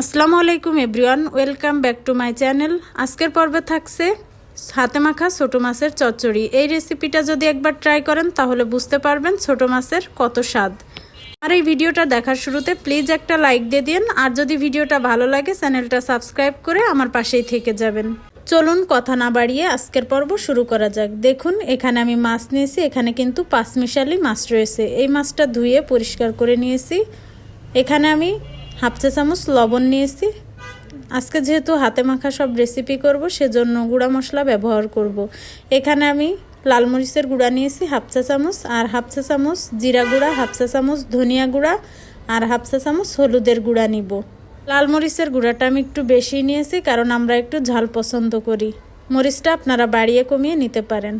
আসসালামু আলাইকুম everyone, welcome back to my channel. আজকের পর্বে থাকছে হাতে মাখা ছোটো মাছের চচ্চড়ি। এই রেসিপিটা যদি একবার ট্রাই করেন, তাহলে বুঝতে পারবেন ছোটো মাছের কত স্বাদ। আর এই ভিডিওটা দেখার শুরুতে প্লিজ একটা লাইক দিয়ে দিন, আর যদি ভিডিওটা ভালো লাগে, চ্যানেলটা সাবস্ক্রাইব করে আমার পাশেই থেকে যাবেন। চলুন কথা না বাড়িয়ে আজকের পর্ব শুরু করা যাক। দেখুন, এখানে আমি মাছ নিয়েছি, এখানে কিন্তু পাঁচমিশালি মাছ রয়েছে। এই মাছটা ধুয়ে পরিষ্কার করে নিয়েছি। এখানে আমি হাফ চা চামচ লবণ নিয়েছি। আজকে যেহেতু হাতে মাখা সব রেসিপি করব, সেজন্য গুঁড়া মশলা ব্যবহার করব। এখানে আমি লাল মরিচের গুঁড়া নিয়েছি, হাফ চা চামচ, আর হাফ চা চামচ জিরা গুঁড়া, হাফ চা চামচ ধনিয়া গুঁড়া, আর হাফ চা চামচ হলুদের গুঁড়া নিব। লাল মরিচের গুঁড়াটা আমি একটু বেশি নিয়েছি, কারণ আমরা একটু ঝাল পছন্দ করি। মরিচটা আপনারা বাড়িয়ে কমিয়ে নিতে পারেন।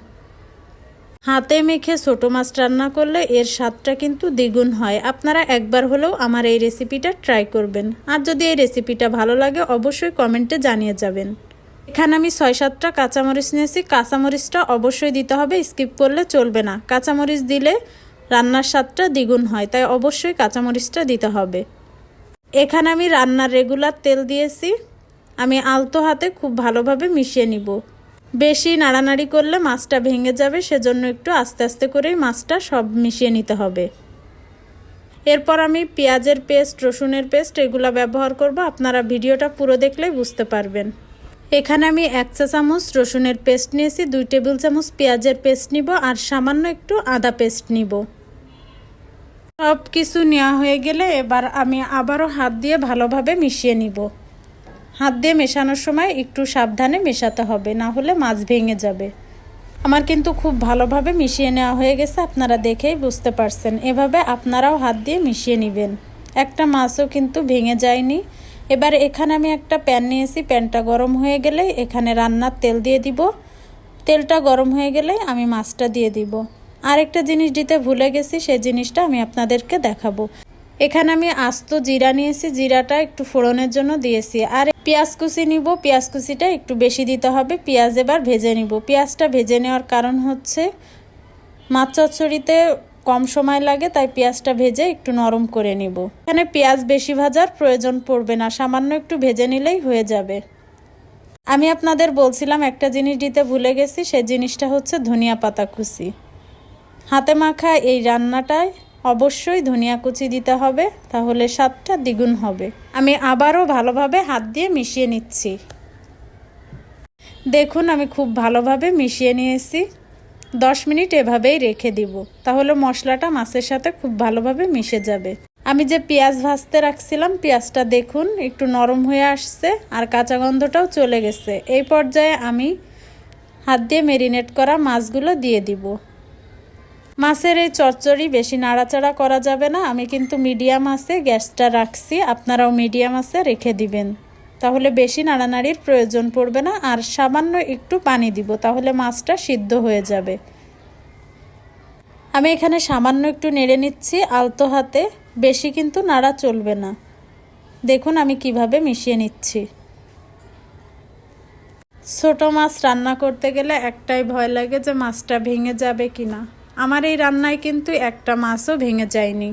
হাতে মেখে ছোটো মাছ রান্না করলে এর স্বাদটা কিন্তু দ্বিগুণ হয়। আপনারা একবার হলেও আমার এই রেসিপিটা ট্রাই করবেন। আর যদি এই রেসিপিটা ভালো লাগে, অবশ্যই কমেন্টে জানিয়ে যাবেন। এখানে আমি ছয় সাতটা কাঁচামরিচ নিয়েছি। কাঁচামরিচটা অবশ্যই দিতে হবে, স্কিপ করলে চলবে না। কাঁচামরিচ দিলে রান্নার স্বাদটা দ্বিগুণ হয়, তাই অবশ্যই কাঁচামরিচটা দিতে হবে। এখানে আমি রান্নার রেগুলার তেল দিয়েছি। আমি আলতো হাতে খুব ভালোভাবে মিশিয়ে নিব। বেশি নাড়ানাড়ি করলে মাছটা ভেঙে যাবে, সেজন্য একটু আস্তে আস্তে করেই মাছটা সব মিশিয়ে নিতে হবে। এরপর আমি পেঁয়াজের পেস্ট, রসুনের পেস্ট এগুলো ব্যবহার করব। আপনারা ভিডিওটা পুরো দেখলেই বুঝতে পারবেন। এখানে আমি এক চা চামচ রসুনের পেস্ট নিয়েছি, দুই টেবিল চামচ পেঁয়াজের পেস্ট নিব আর সামান্য একটু আদা পেস্ট নিব। সব কিছু নেওয়া হয়ে গেলে এবার আমি আবারও হাত দিয়ে ভালোভাবে মিশিয়ে নিব। হাত দিয়ে মেশানোর সময় একটু সাবধানে মেশাতে হবে, না হলে মাছ ভেঙে যাবে। আমার কিন্তু খুব ভালোভাবে মিশিয়ে নেওয়া হয়ে গেছে, আপনারা দেখেই বুঝতে পারছেন। এভাবে আপনারাও হাত দিয়ে মিশিয়ে নেবেন। একটা মাছও কিন্তু ভেঙে যায়নি। এবার এখানে আমি একটা প্যান নিয়েছি, প্যানটা গরম হয়ে গেলে এখানে রান্নার তেল দিয়ে দিব। তেলটা গরম হয়ে গেলে আমি মাছটা দিয়ে দিব। আরেকটা জিনিস দিতে ভুলে গেছি, সেই জিনিসটা আমি আপনাদেরকে দেখাবো। এখানে আমি আস্ত জিরা নিয়েছি, জিরাটা একটু ফোড়নের জন্য দিয়েছি। আর পেঁয়াজ কুচি নিব, পেঁয়াজ কুচিটা একটু বেশি দিতে হবে, পেঁয়াজ এবার ভেজে নিব। পেঁয়াজটা ভেজে নেওয়ার কারণ হচ্ছে মাছ চচ্চড়িতে কম সময় লাগে, তাই পেঁয়াজটা ভেজে একটু নরম করে নিব। এখানে পেঁয়াজ বেশি ভাজার প্রয়োজন পড়বে না, সামান্য একটু ভেজে নিলেই হয়ে যাবে। আমি আপনাদের বলছিলাম একটা জিনিস দিতে ভুলে গেছি সেই জিনিসটা হচ্ছে ধনিয়া পাতা কুচি। হাতে মাখা এই রান্নাটায় অবশ্যই ধনিয়া কুচি দিতে হবে, তাহলে স্বাদটা দ্বিগুণ হবে। আমি আবারও ভালোভাবে হাত দিয়ে মিশিয়ে নিচ্ছি। দেখুন, আমি খুব ভালোভাবে মিশিয়ে নিয়েছি। দশ মিনিট এভাবেই রেখে দিব, তাহলে মশলাটা মাছের সাথে খুব ভালোভাবে মিশে যাবে। আমি যে পেঁয়াজ ভাজতে রাখছিলাম, পেঁয়াজটা দেখুন একটু নরম হয়ে আসছে আর কাঁচা গন্ধটাও চলে গেছে। এই পর্যায়ে আমি হাত দিয়ে মেরিনেট করা মাছগুলো দিয়ে দিব। মাছের এই চচ্চড়ি বেশি নাড়াচাড়া করা যাবে না। আমি কিন্তু মিডিয়াম আছে, গ্যাসটা রাখছি। আপনারাও মিডিয়াম আছে, রেখে দিবেন। তাহলে বেশি নাড়ানাড়ির প্রয়োজন পড়বে না। আর সামান্য একটু পানি দিব, তাহলে মাছটা সিদ্ধ হয়ে যাবে। আমি এখানে সামান্য একটু নেড়ে নিচ্ছি আলতো হাতে। বেশি কিন্তু নাড়া চলবে না। দেখুন আমি কীভাবে মিশিয়ে নিচ্ছি। ছোট মাছ রান্না করতে গেলে একটাই ভয় লাগে যে মাছটা ভেঙে যাবে কি না আমার এই রান্নায় কিন্তু একটা মাছও ভেঙে যায়নি।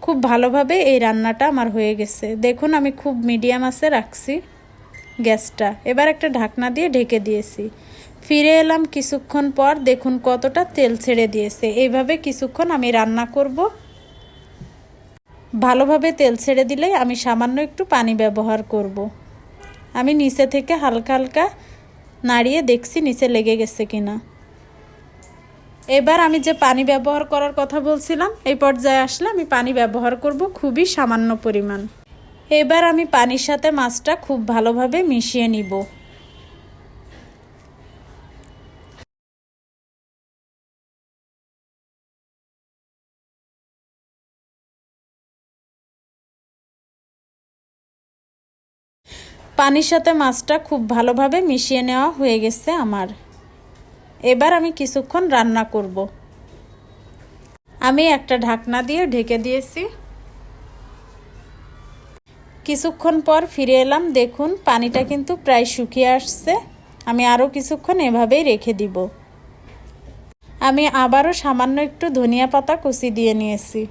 খুব ভালোভাবে এই রান্নাটা আমার হয়ে গেছে। দেখুন, আমি খুব মিডিয়াম আছে রাখছি গ্যাসটা। এবার একটা ঢাকনা দিয়ে ঢেকে দিয়েছি। ফিরে এলাম কিছুক্ষণ পর, দেখুন কতটা তেল ছেড়ে দিয়েছে। এইভাবে কিছুক্ষণ আমি রান্না করব। ভালোভাবে তেল ছেড়ে দিলেই আমি সামান্য একটু পানি ব্যবহার করব। আমি নিচে থেকে হালকা হালকা নাড়িয়ে দেখছি নিচে লেগে গেছে কিনা। এবার আমি যে পানি ব্যবহার করার কথা বলছিলাম, এই পর্যায়ে আসলে আমি পানি ব্যবহার করব খুবই সামান্য পরিমাণ। এবার আমি পানির সাথে মাছটা খুব ভালোভাবে মিশিয়ে নিব। পানির সাথে মাছটা খুব ভালোভাবে মিশিয়ে নেওয়া হয়ে গেছে আমার। এবার আমি কিছুক্ষণ রান্না করব। আমি একটা ঢাকনা দিয়ে ঢেকে দিয়েছি। কিছুক্ষণ পর ফিরে এলাম। দেখুন, পানিটা কিন্তু প্রায় শুকিয়ে আসছে। আমি আরও কিছুক্ষণ এভাবেই রেখে দিব। আমি আবারও সামান্য একটু ধনিয়া পাতা কুচি দিয়ে নিয়েছি।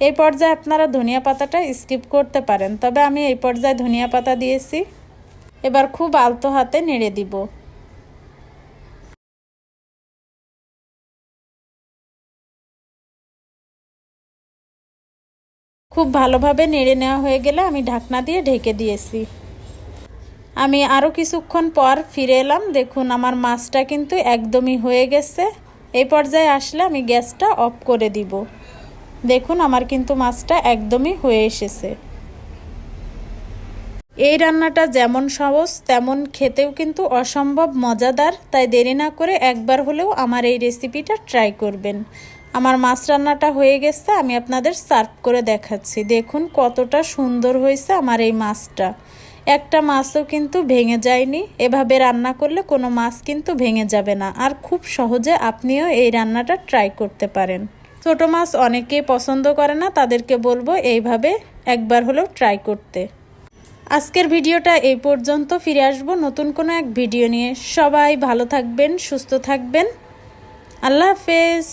এই পর্যায়ে আপনারা ধনিয়া পাতাটা স্কিপ করতে পারেন, তবে আমি এই পর্যায়ে ধনিয়া পাতা দিয়েছি। এবার খুব আলতো হাতে নেড়ে দিব। খুব ভালোভাবে নেড়ে নেওয়া হয়ে গেলে আমি ঢাকনা দিয়ে ঢেকে দিয়েছি। আমি আরও কিছুক্ষণ পর ফিরে এলাম। দেখুন, আমার মাছটা কিন্তু একদমই হয়ে গেছে। এই পর্যায়ে আসলে আমি গ্যাসটা অফ করে দিব। দেখুন, আমার কিন্তু মাছটা একদমই হয়ে এসেছে। এই রান্নাটা যেমন সহজ, তেমন খেতেও কিন্তু অসম্ভব মজাদার। তাই দেরি না করে একবার হলেও আমার এই রেসিপিটা ট্রাই করবেন। আমার মাছ রান্নাটা হয়ে গেছে, আমি আপনাদের সার্ভ করে দেখাচ্ছি। দেখুন কতটা সুন্দর হয়েছে আমার এই মাছটা। একটা মাছও কিন্তু ভেঙে যায়নি। এভাবে রান্না করলে কোনো মাছ কিন্তু ভেঙে যাবে না। আর খুব সহজে আপনিও এই রান্নাটা ট্রাই করতে পারেন। ছোট মাছ অনেকেই পছন্দ করে না, তাদেরকে বলব এইভাবে একবার হলেও ট্রাই করতে। আজকের ভিডিওটা এই পর্যন্ত, ফিরে আসব নতুন কোনো এক ভিডিও নিয়ে। সবাই ভালো থাকবেন, সুস্থ থাকবেন। আল্লাহ হাফেজ।